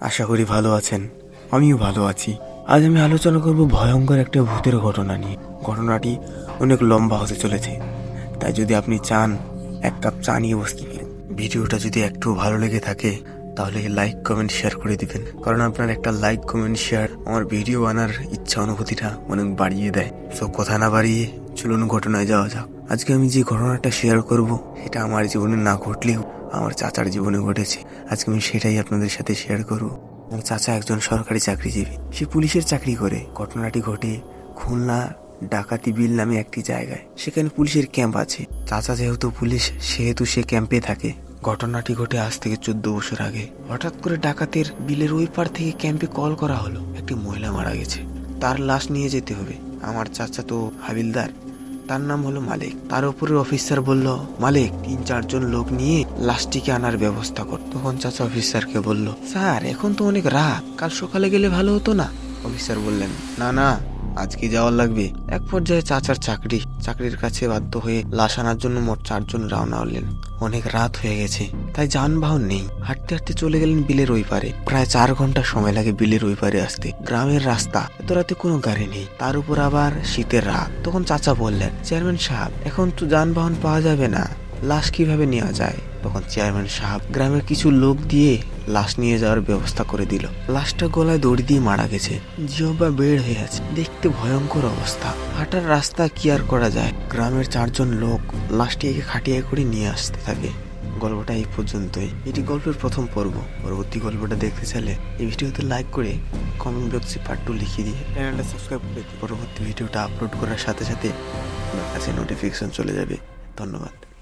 আশা করি ভালো আছেন। আমিও ভালো আছি। আজ আমি আলোচনা করব ভয়ঙ্কর একটা ভূতের ঘটনা নিয়ে। ঘটনাটি অনেক লম্বা হতে চলেছে। তাই যদি আপনি চান, এক কাপ চা নিয়ে বসতে পারেন ভিডিওটা যদি একটু ভালো লেগে থাকে, তাহলে লাইক, কমেন্ট, শেয়ার করে দিবেন। কারণ আপনার একটা লাইক, কমেন্ট, শেয়ার আমার ভিডিও বানার ইচ্ছা, অনুভূতিটা অনেক বাড়িয়ে দেয়। সব কথা না বাড়িয়ে চলুন ঘটনায় যাওয়া যাক। আজকে আমি যে ঘটনাটা শেয়ার করব, সেটা আমার জীবনে না ঘটলেও আমার চাচার জীবনে ঘটেছে। আজকে আমি সেটাই আপনাদের সাথে শেয়ার করব। আমার চাচা একজন সরকারি চাকরিজীবী। সে পুলিশের চাকরি করে। ঘটনাটি ঘটে খুলনা ডাকাতি বিল নামে একটি জায়গায়। সেখানে পুলিশের ক্যাম্প আছে। চাচা যেহেতু পুলিশ, সেহেতু সে ক্যাম্পে থাকে। ঘটনাটি ঘটে আজ থেকে চোদ্দ বছর আগে। হঠাৎ করে ডাকাতের বিলের ওই পার থেকে ক্যাম্পে কল করা হলো। একটি মহিলা মারা গেছে। তার লাশ নিয়ে যেতে হবে। আমার চাচা তো হাবিলদার। তার নাম হলো মালিক। তার উপরে অফিসার বলল, মালিক, তিন, চারজন লোক নিয়ে লাস্টিকে আনার ব্যবস্থা কর। তখন চাচা অফিসারকে বলল, স্যার, এখন তো অনেক রাত। কাল সকালে গেলে ভালো হতো না? অফিসার বললেন, না না আজকে যাওয়ার লাগবে। এক পর্যায়ে চাচার চাকরি। চাকরির কাছে বাধ্য হয়ে লাশ আনার জন্য মোট চারজন রওনা হলেন। অনেক রাত হয়ে গেছে, তাই যানবাহন নেই। হাঁটতে হাঁটতে চলে গেলেন বিলের ওই পারে। প্রায় চার ঘণ্টা সময় লাগে বিলের ওই পারে আসতে। গ্রামের রাস্তা, এত রাতে কোনো গাড়ি নেই। তার উপর আবার শীতের রাত। তখন চাচা বললেন, চেয়ারম্যান সাহেব, এখন তো যানবাহন পাওয়া যাবে না। লাশ কীভাবে নেওয়া যায়? তখন চেয়ারম্যান সাহেব গ্রামের কিছু লোক দিয়ে লাশ নিয়ে যাওয়ার ব্যবস্থা করে দিল। লাশটা গলায় দড়ি দিয়ে মারা গেছে। জিহবা বের হয়ে আছে দেখতে ভয়ঙ্কর অবস্থা। হাঁটার রাস্তা কি আর করা যায়? গ্রামের চারজন লোক লাশটিকে খাটিয়ে করে নিয়ে আসতে থাকে। গল্পটা এই পর্যন্তই। এটি গল্পের প্রথম পর্ব। পরবর্তী গল্পটা দেখতে চাইলে এই ভিডিওতে লাইক করে কমেন্ট বক্সে পার্ট টু লিখিয়ে দিয়ে চ্যানেলটা সাবস্ক্রাইব করে পরবর্তী ভিডিওটা আপলোড করার সাথে সাথে আপনার কাছে নোটিফিকেশন চলে যাবে। ধন্যবাদ।